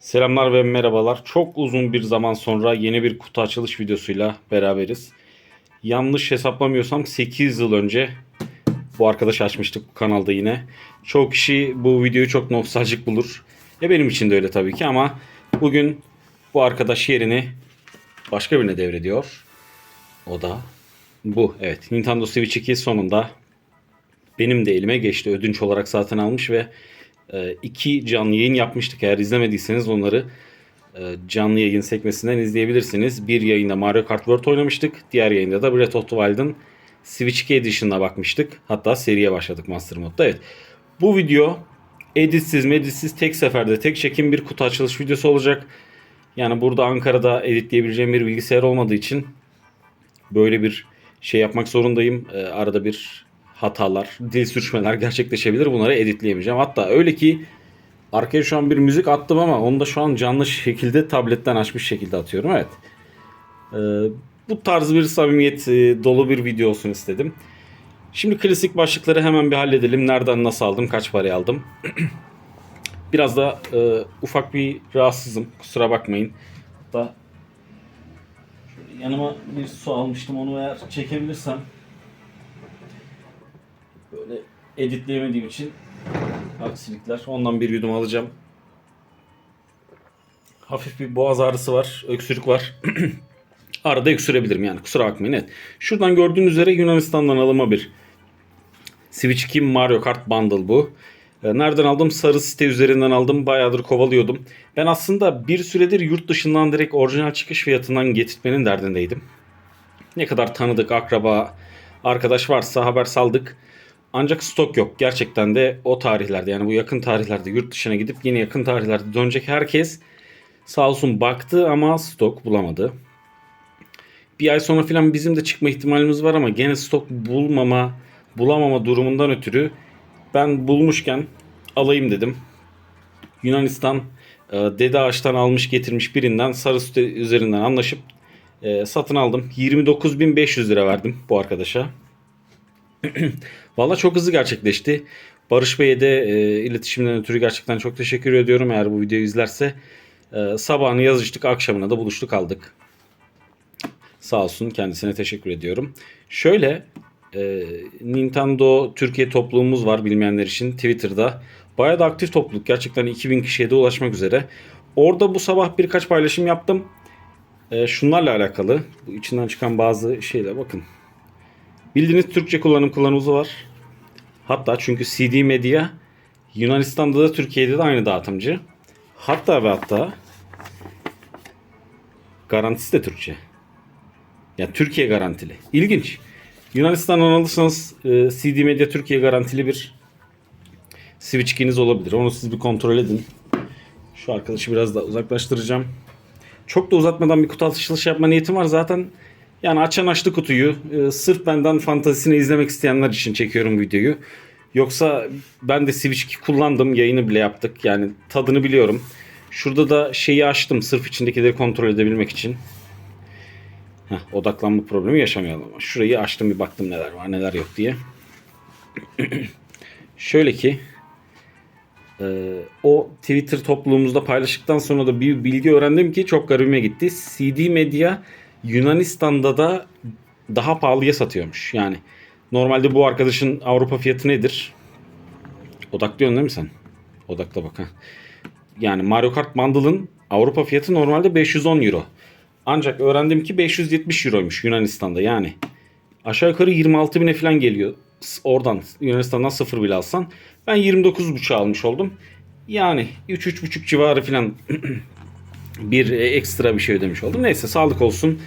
Selamlar ve merhabalar. Çok uzun bir zaman sonra yeni bir kutu açılış videosuyla beraberiz. Yanlış hesaplamıyorsam 8 yıl önce bu arkadaş açmıştık bu kanalda yine. Çoğu kişi bu videoyu çok nostaljik bulur. E benim için de öyle tabii ki ama bugün bu arkadaş yerini başka birine devrediyor. O da bu. Evet Nintendo Switch 2 sonunda benim de elime geçti. Ödünç olarak zaten almış ve e, iki canlı yayın yapmıştık. Eğer izlemediyseniz onları e, canlı yayın sekmesinden izleyebilirsiniz. Bir yayında Mario Kart World oynamıştık. Diğer yayında da Breath of the Wild'ın Switch 2 Edition'ına bakmıştık. Hatta seriye başladık Master Mode'da. Evet. Bu video editsiz meditsiz tek seferde tek çekim bir kutu açılış videosu olacak. Yani burada Ankara'da editleyebileceğim bir bilgisayar olmadığı için böyle bir şey yapmak zorundayım. Ee, arada bir hatalar, dil sürçmeler gerçekleşebilir. Bunları editleyemeyeceğim. Hatta öyle ki arkaya şu an bir müzik attım ama onu da şu an canlı şekilde tabletten açmış şekilde atıyorum. Evet. Ee, bu tarz bir samimiyet e, dolu bir video olsun istedim. Şimdi klasik başlıkları hemen bir halledelim. Nereden nasıl aldım, kaç paraya aldım. Biraz da e, ufak bir rahatsızım. Kusura bakmayın. Hatta yanıma bir su almıştım. Onu eğer çekebilirsem böyle editleyemediğim için aksilikler. Ondan bir yudum alacağım. Hafif bir boğaz ağrısı var. Öksürük var. Arada öksürebilirim yani kusura bakmayın. Evet. Şuradan gördüğünüz üzere Yunanistan'dan alınma bir Switch 2 Mario Kart Bundle bu. Ee, Nereden aldım? Sarı site üzerinden aldım. Bayağıdır kovalıyordum. Ben aslında bir süredir yurt dışından direkt orijinal çıkış fiyatından getirtmenin derdindeydim. Ne kadar tanıdık, akraba, arkadaş varsa haber saldık. Ancak stok yok. Gerçekten de o tarihlerde yani bu yakın tarihlerde yurt dışına gidip yine yakın tarihlerde dönecek herkes sağ olsun baktı ama stok bulamadı. Bir ay sonra falan bizim de çıkma ihtimalimiz var ama gene stok bulmama, bulamama durumundan ötürü ben bulmuşken alayım dedim. Yunanistan e, Dede Ağaç'tan almış getirmiş birinden sarı süte üzerinden anlaşıp e, satın aldım. 29.500 lira verdim bu arkadaşa. Valla çok hızlı gerçekleşti. Barış Bey'e de e, iletişimden ötürü gerçekten çok teşekkür ediyorum. Eğer bu videoyu izlerse e, sabahını yazıştık, akşamına da buluştuk aldık. Sağ olsun kendisine teşekkür ediyorum. Şöyle e, Nintendo Türkiye topluluğumuz var bilmeyenler için Twitter'da. Bayağı da aktif topluluk. Gerçekten 2000 kişiye de ulaşmak üzere. Orada bu sabah birkaç paylaşım yaptım. E, şunlarla alakalı. Bu içinden çıkan bazı şeyler bakın. Bildiğiniz Türkçe kullanım kılavuzu var. Hatta çünkü CD Media Yunanistan'da da Türkiye'de de aynı dağıtımcı. Hatta ve hatta garantisi de Türkçe. Yani Türkiye garantili. İlginç. Yunanistan'dan alırsanız e, CD Media Türkiye garantili bir Switch 2'niz olabilir. Onu siz bir kontrol edin. Şu arkadaşı biraz da uzaklaştıracağım. Çok da uzatmadan bir kutu açılışı yapma niyetim var. Zaten yani açan açtı kutuyu. E, sırf benden fantazisini izlemek isteyenler için çekiyorum videoyu. Yoksa ben de Switch 2 kullandım. Yayını bile yaptık. Yani tadını biliyorum. Şurada da şeyi açtım sırf içindekileri kontrol edebilmek için. Heh, odaklanma problemi yaşamayalım ama. Şurayı açtım bir baktım neler var neler yok diye. Şöyle ki e, o Twitter topluluğumuzda paylaştıktan sonra da bir bilgi öğrendim ki çok garibime gitti. CD Media Yunanistan'da da daha pahalıya satıyormuş. Yani normalde bu arkadaşın Avrupa fiyatı nedir? Odaklıyorsun değil mi sen? Odakla bak ha. Yani Mario Kart Bundle'ın Avrupa fiyatı normalde 510 euro. Ancak öğrendim ki 570 euroymuş Yunanistan'da yani. Aşağı yukarı 26 bine falan geliyor. Oradan Yunanistan'dan sıfır bile alsan. Ben 29,5 almış oldum. Yani 3-3,5 civarı falan bir e, ekstra bir şey ödemiş oldum. Neyse sağlık olsun.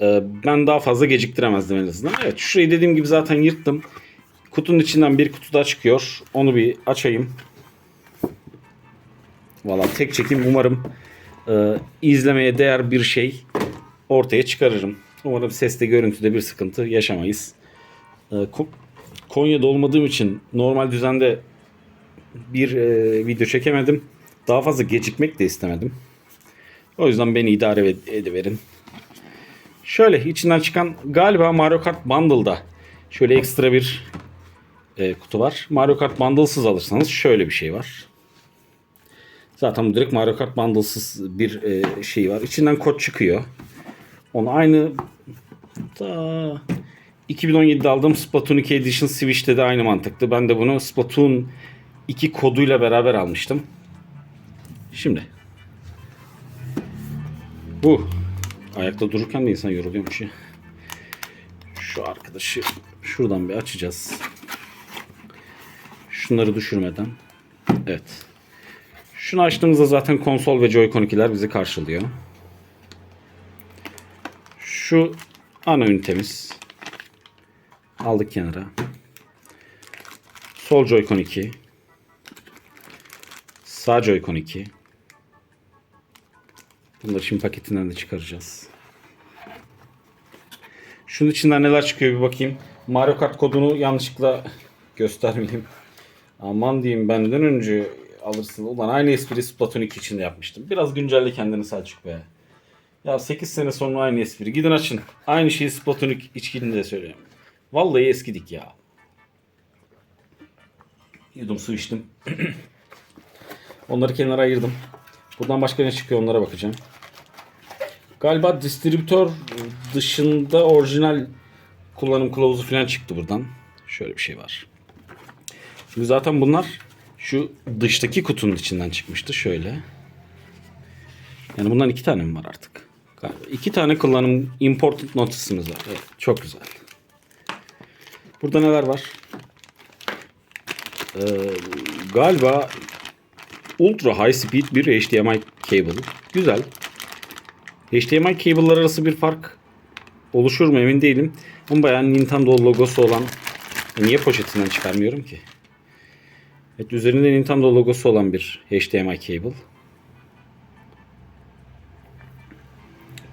Ee, Ben daha fazla geciktiremezdim en azından. Evet şurayı dediğim gibi zaten yırttım. Kutunun içinden bir kutu daha çıkıyor. Onu bir açayım. Valla tek çekim umarım e, izlemeye değer bir şey ortaya çıkarırım. Umarım seste görüntüde bir sıkıntı yaşamayız. E, Ko- Konya'da olmadığım için normal düzende bir e, video çekemedim. Daha fazla gecikmek de istemedim. O yüzden beni idare ed- ediverin. Şöyle içinden çıkan galiba Mario Kart Bundle'da şöyle ekstra bir e, kutu var. Mario Kart Bundle'sız alırsanız şöyle bir şey var. Zaten bu direkt Mario Kart bundlesız bir e, şey var. İçinden kod çıkıyor. Onu aynı da 2017'de aldığım Splatoon 2 Edition Switch'te de aynı mantıktı. Ben de bunu Splatoon 2 koduyla beraber almıştım. Şimdi bu ayakta dururken de insan yoruluyormuş ya. Şu arkadaşı şuradan bir açacağız. Şunları düşürmeden. Evet. Şunu açtığımızda zaten konsol ve Joy-Con 2'ler bizi karşılıyor. Şu ana ünitemiz. Aldık kenara. Sol Joy-Con 2. Sağ Joy-Con 2. Bunları şimdi paketinden de çıkaracağız. Şunun içinden neler çıkıyor bir bakayım. Mario Kart kodunu yanlışlıkla göstermeyeyim. Aman diyeyim benden önce alırsın. Ulan aynı espri Splatoon 2 için yapmıştım. Biraz güncelle kendini Selçuk be. Ya 8 sene sonra aynı espri. Gidin açın. Aynı şeyi Splatoon 2 içkinde de söylüyorum. Vallahi eskidik ya. Yudum su içtim. Onları kenara ayırdım. Buradan başka ne çıkıyor onlara bakacağım. Galiba distribütör dışında orijinal kullanım kılavuzu falan çıktı buradan. Şöyle bir şey var. Şimdi zaten bunlar şu dıştaki kutunun içinden çıkmıştı. Şöyle. Yani bundan iki tane mi var artık? Galiba iki tane kullanım important notice'ımız var. Evet, çok güzel. Burada neler var? Ee, galiba ultra high speed bir HDMI cable. Güzel. HDMI cable'lar arası bir fark oluşur mu emin değilim. Ama bayağı Nintendo logosu olan E, niye poşetinden çıkarmıyorum ki? Evet üzerinde Nintendo logosu olan bir HDMI cable.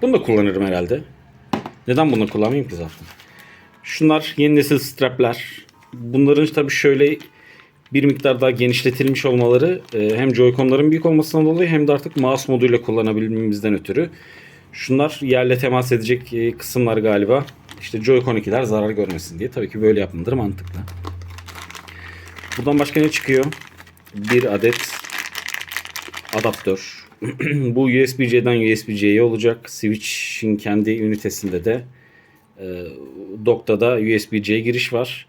Bunu da kullanırım herhalde. Neden bunu kullanmayayım ki zaten? Şunlar yeni nesil strapler. Bunların tabii şöyle bir miktar daha genişletilmiş olmaları e, hem Joy-Con'ların büyük olmasından dolayı hem de artık mouse moduyla kullanabilmemizden ötürü. Şunlar yerle temas edecek e, kısımlar galiba. İşte Joy-Con 2'ler zarar görmesin diye. Tabii ki böyle yapmaları mantıklı. Buradan başka ne çıkıyor? Bir adet adaptör. Bu USB-C'den USB-C'ye olacak. Switch'in kendi ünitesinde de e, dock'ta da USB-C giriş var.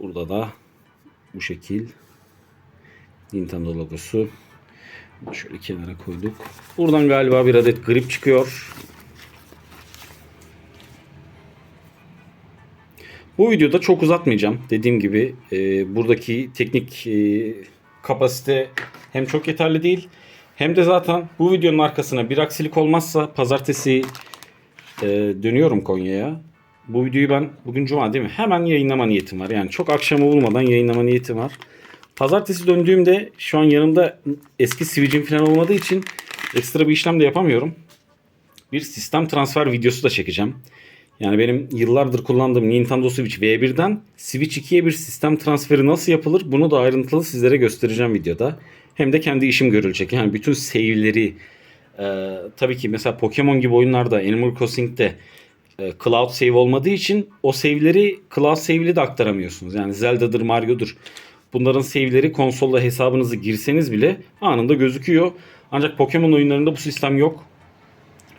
Burada da bu şekil Nintendo logosu. Şöyle kenara koyduk. Buradan galiba bir adet grip çıkıyor. Bu videoda çok uzatmayacağım. Dediğim gibi e, buradaki teknik e, kapasite hem çok yeterli değil hem de zaten bu videonun arkasına bir aksilik olmazsa pazartesi e, dönüyorum Konya'ya. Bu videoyu ben bugün cuma değil mi? Hemen yayınlama niyetim var. Yani çok akşamı bulmadan yayınlama niyetim var. Pazartesi döndüğümde şu an yanımda eski Switch'im falan olmadığı için ekstra bir işlem de yapamıyorum. Bir sistem transfer videosu da çekeceğim. Yani benim yıllardır kullandığım Nintendo Switch V1'den Switch 2'ye bir sistem transferi nasıl yapılır bunu da ayrıntılı sizlere göstereceğim videoda. Hem de kendi işim görülecek. Yani bütün save'leri e, tabii ki mesela Pokemon gibi oyunlarda Animal Crossing'de e, cloud save olmadığı için o save'leri cloud save'li de aktaramıyorsunuz. Yani Zelda'dır, Mario'dur. Bunların save'leri konsolda hesabınızı girseniz bile anında gözüküyor. Ancak Pokemon oyunlarında bu sistem yok.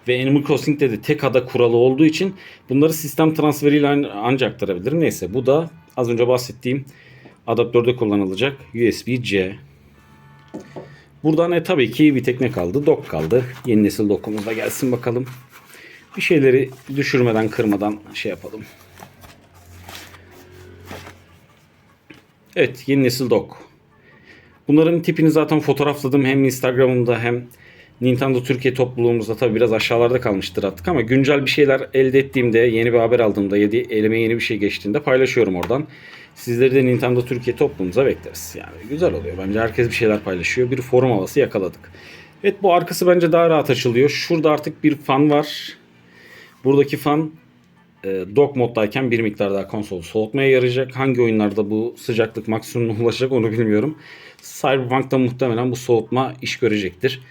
Ve Animal Crossing'de de tek ada kuralı olduğu için bunları sistem transferiyle ancak aktarabilirim. Neyse bu da az önce bahsettiğim adaptörde kullanılacak USB-C. Buradan e, tabii ki bir tek ne kaldı? Dock kaldı. Yeni nesil dokumuz da gelsin bakalım. Bir şeyleri düşürmeden kırmadan şey yapalım. Evet yeni nesil dock. Bunların tipini zaten fotoğrafladım hem Instagram'ımda hem Nintendo Türkiye topluluğumuzda tabi biraz aşağılarda kalmıştır artık ama güncel bir şeyler elde ettiğimde, yeni bir haber aldığımda, yedi, elime yeni bir şey geçtiğinde paylaşıyorum oradan. Sizleri de Nintendo Türkiye topluluğumuza bekleriz. Yani güzel oluyor. Bence herkes bir şeyler paylaşıyor. Bir forum havası yakaladık. Evet bu arkası bence daha rahat açılıyor. Şurada artık bir fan var. Buradaki fan dock moddayken bir miktar daha konsolu soğutmaya yarayacak. Hangi oyunlarda bu sıcaklık maksimumuna ulaşacak onu bilmiyorum. Cyberpunk'ta muhtemelen bu soğutma iş görecektir.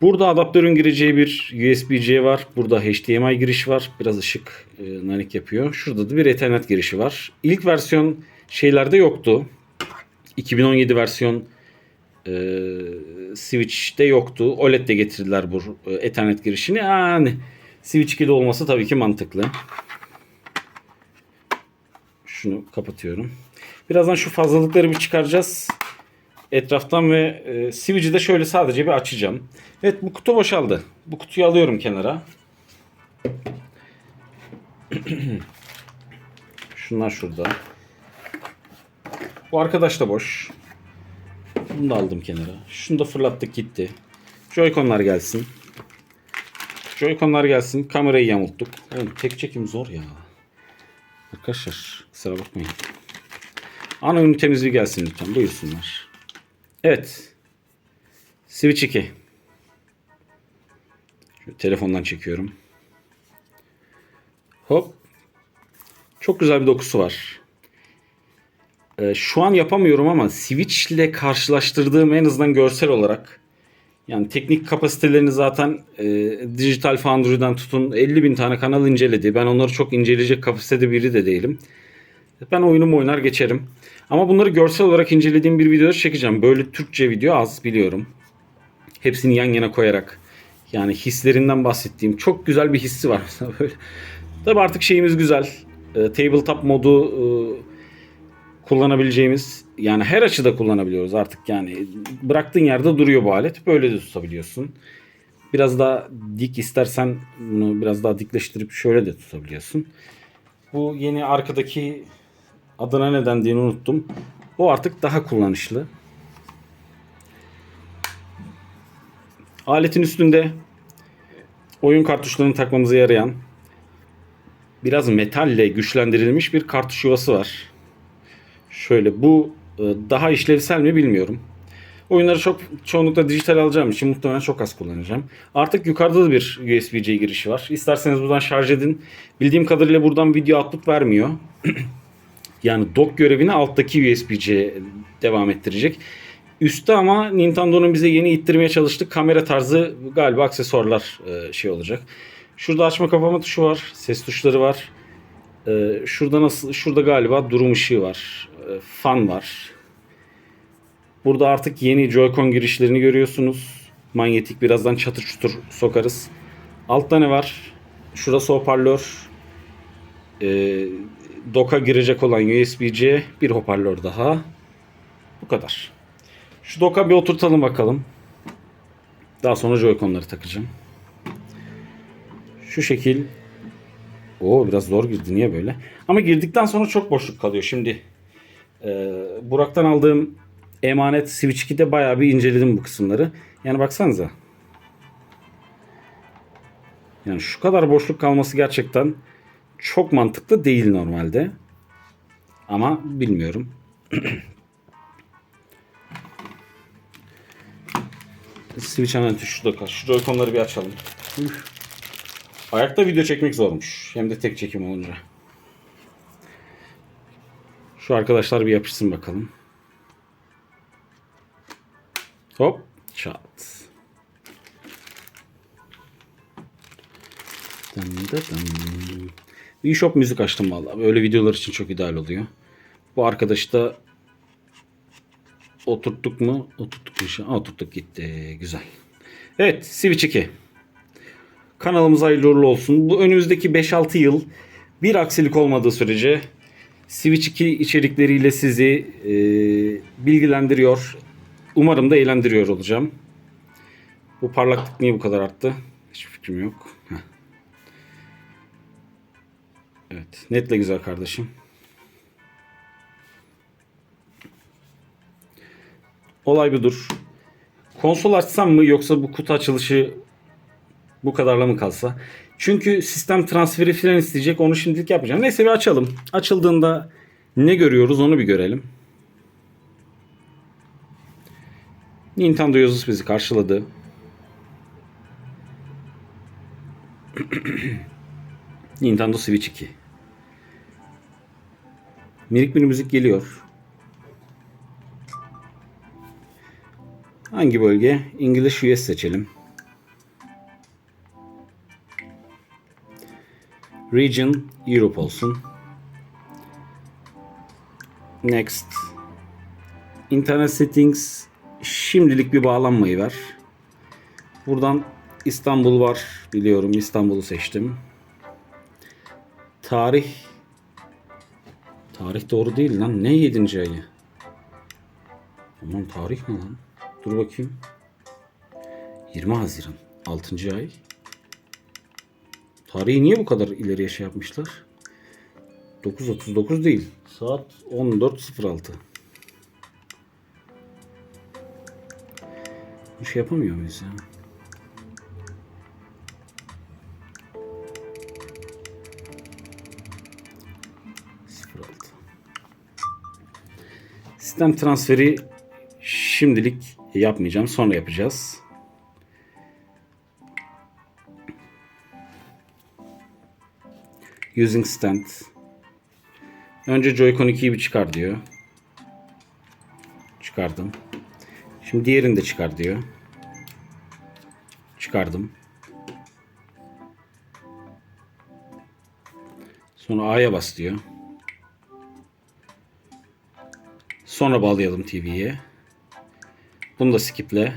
Burada adaptörün gireceği bir USB-C var. Burada HDMI giriş var. Biraz ışık e, nanik yapıyor. Şurada da bir Ethernet girişi var. İlk versiyon şeylerde yoktu. 2017 versiyon e, Switch'te yoktu. OLED'de getirdiler bu e, Ethernet girişini. Yani Switch 2'de olması tabii ki mantıklı. Şunu kapatıyorum. Birazdan şu fazlalıkları bir çıkaracağız. Etraftan ve e, Switch'i de şöyle sadece bir açacağım. Evet bu kutu boşaldı. Bu kutuyu alıyorum kenara. Şunlar şurada. Bu arkadaş da boş. Bunu da aldım kenara. Şunu da fırlattık gitti. Joy-Con'lar gelsin. Joy-Con'lar gelsin. Kamerayı yamulttuk. Oğlum tek çekim zor ya. Arkadaşlar kusura bakmayın. Ana ünitemiz bir gelsin lütfen. Buyursunlar. Evet. Switch 2. Şu telefondan çekiyorum. Hop. Çok güzel bir dokusu var. Ee, şu an yapamıyorum ama Switch ile karşılaştırdığım en azından görsel olarak yani teknik kapasitelerini zaten e, Digital Foundry'den tutun 50 bin tane kanal inceledi. Ben onları çok inceleyecek kapasitede biri de değilim. Ben oyunumu oynar geçerim. Ama bunları görsel olarak incelediğim bir videoda çekeceğim. Böyle Türkçe video az biliyorum. Hepsini yan yana koyarak yani hislerinden bahsettiğim çok güzel bir hissi var. Tabii artık şeyimiz güzel. E, tabletop modu e, kullanabileceğimiz yani her açıda kullanabiliyoruz artık yani bıraktığın yerde duruyor bu alet böyle de tutabiliyorsun. Biraz daha dik istersen bunu biraz daha dikleştirip şöyle de tutabiliyorsun. Bu yeni arkadaki adına ne dendiğini unuttum. O artık daha kullanışlı. Aletin üstünde oyun kartuşlarını takmamıza yarayan biraz metalle güçlendirilmiş bir kartuş yuvası var. Şöyle bu e, daha işlevsel mi bilmiyorum. Oyunları çok çoğunlukla dijital alacağım için muhtemelen çok az kullanacağım. Artık yukarıda da bir USB-C girişi var. İsterseniz buradan şarj edin. Bildiğim kadarıyla buradan video output vermiyor. yani dock görevini alttaki USB-C devam ettirecek. Üstte ama Nintendo'nun bize yeni ittirmeye çalıştığı kamera tarzı galiba aksesuarlar e, şey olacak. Şurada açma kapama tuşu var. Ses tuşları var. Ee, şurada nasıl şurada galiba durum ışığı var. Ee, fan var. Burada artık yeni Joy-Con girişlerini görüyorsunuz. Manyetik birazdan çatır çutur sokarız. Altta ne var? Şurası hoparlör. Ee, doka girecek olan USB-C bir hoparlör daha. Bu kadar. Şu doka bir oturtalım bakalım. Daha sonra Joy-Con'ları takacağım. Şu şekil Oo biraz zor girdi. Niye böyle? Ama girdikten sonra çok boşluk kalıyor. Şimdi e, Burak'tan aldığım emanet Switch 2'de bayağı bir inceledim bu kısımları. Yani baksanıza. Yani şu kadar boşluk kalması gerçekten çok mantıklı değil normalde. Ama bilmiyorum. Switch analitik şurada kal. Şu Joy-Con'ları bir açalım. Üf. Ayakta video çekmek zormuş. Hem de tek çekim olunca. Şu arkadaşlar bir yapışsın bakalım. Hop. Çat. Dın dı dın. eShop müzik açtım valla. Böyle videolar için çok ideal oluyor. Bu arkadaşı da oturttuk mu? Oturttuk mu? Oturttuk gitti. Güzel. Evet. Switch 2. Kanalımıza hayırlı uğurlu olsun. Bu önümüzdeki 5-6 yıl bir aksilik olmadığı sürece Switch 2 içerikleriyle sizi e, bilgilendiriyor. Umarım da eğlendiriyor olacağım. Bu parlaklık niye bu kadar arttı? Hiçbir fikrim yok. Evet. Netle güzel kardeşim. Olay budur. Konsol açsam mı yoksa bu kutu açılışı bu kadarla mı kalsa? Çünkü sistem transferi falan isteyecek. Onu şimdilik yapacağım. Neyse bir açalım. Açıldığında ne görüyoruz onu bir görelim. Nintendo yazısı bizi karşıladı. Nintendo Switch 2. Minik bir müzik geliyor. Hangi bölge? English US seçelim. Region Europe olsun. Next. Internet settings Şimdilik bir bağlanmayı ver. Buradan İstanbul var. Biliyorum İstanbul'u seçtim. Tarih Tarih doğru değil lan. Ne 7. ayı? Aman tarih mi lan? Dur bakayım. 20 Haziran. 6. ay. Tarihi niye bu kadar ileriye şey yapmışlar? 9.39 değil. Saat 14.06. Bir şey yapamıyor muyuz ya? Sistem transferi şimdilik yapmayacağım. Sonra yapacağız. Using stand. Önce Joy-Con 2'yi bir çıkar diyor. Çıkardım. Şimdi diğerini de çıkar diyor. Çıkardım. Sonra A'ya bas diyor. Sonra bağlayalım TV'ye. Bunu da skiple.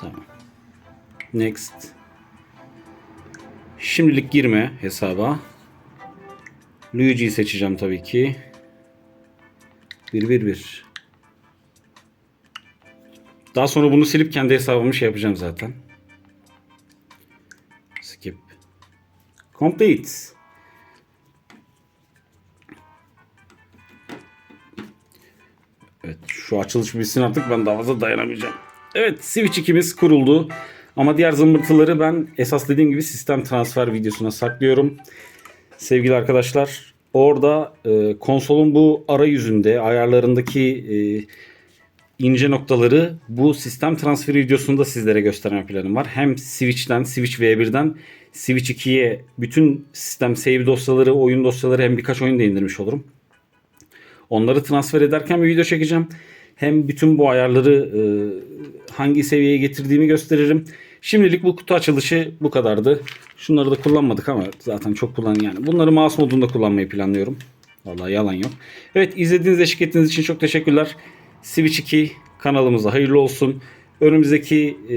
Tamam. Next. Şimdilik girme hesaba. Luigi'yi seçeceğim tabii ki. 111. Daha sonra bunu silip kendi hesabımı şey yapacağım zaten. Skip. Complete. Evet şu açılış bitsin artık ben daha fazla dayanamayacağım. Evet Switch 2'miz kuruldu. Ama diğer zımbırtıları ben esas dediğim gibi sistem transfer videosuna saklıyorum. Sevgili arkadaşlar orada e, konsolun bu arayüzünde ayarlarındaki e, ince noktaları bu sistem transferi videosunda sizlere gösterme planım var. Hem Switch'ten, Switch V1'den Switch 2'ye bütün sistem save dosyaları, oyun dosyaları hem birkaç oyun da indirmiş olurum. Onları transfer ederken bir video çekeceğim. Hem bütün bu ayarları e, hangi seviyeye getirdiğimi gösteririm. Şimdilik bu kutu açılışı bu kadardı. Şunları da kullanmadık ama zaten çok kullan yani. Bunları mouse modunda kullanmayı planlıyorum. Vallahi yalan yok. Evet izlediğiniz eşlik ettiğiniz için çok teşekkürler. Switch 2 kanalımıza hayırlı olsun. Önümüzdeki e,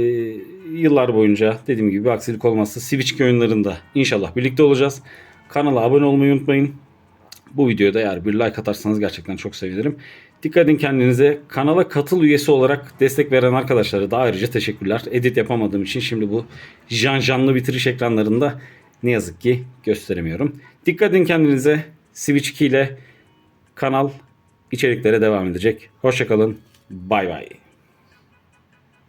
yıllar boyunca dediğim gibi aksilik olmazsa Switch 2 oyunlarında inşallah birlikte olacağız. Kanala abone olmayı unutmayın. Bu videoda eğer bir like atarsanız gerçekten çok sevinirim. Dikkat edin kendinize. Kanala katıl üyesi olarak destek veren arkadaşlara da ayrıca teşekkürler. Edit yapamadığım için şimdi bu jan janlı bitiriş ekranlarında ne yazık ki gösteremiyorum. Dikkat edin kendinize. Switch 2 ile kanal içeriklere devam edecek. Hoşçakalın. Bay bay.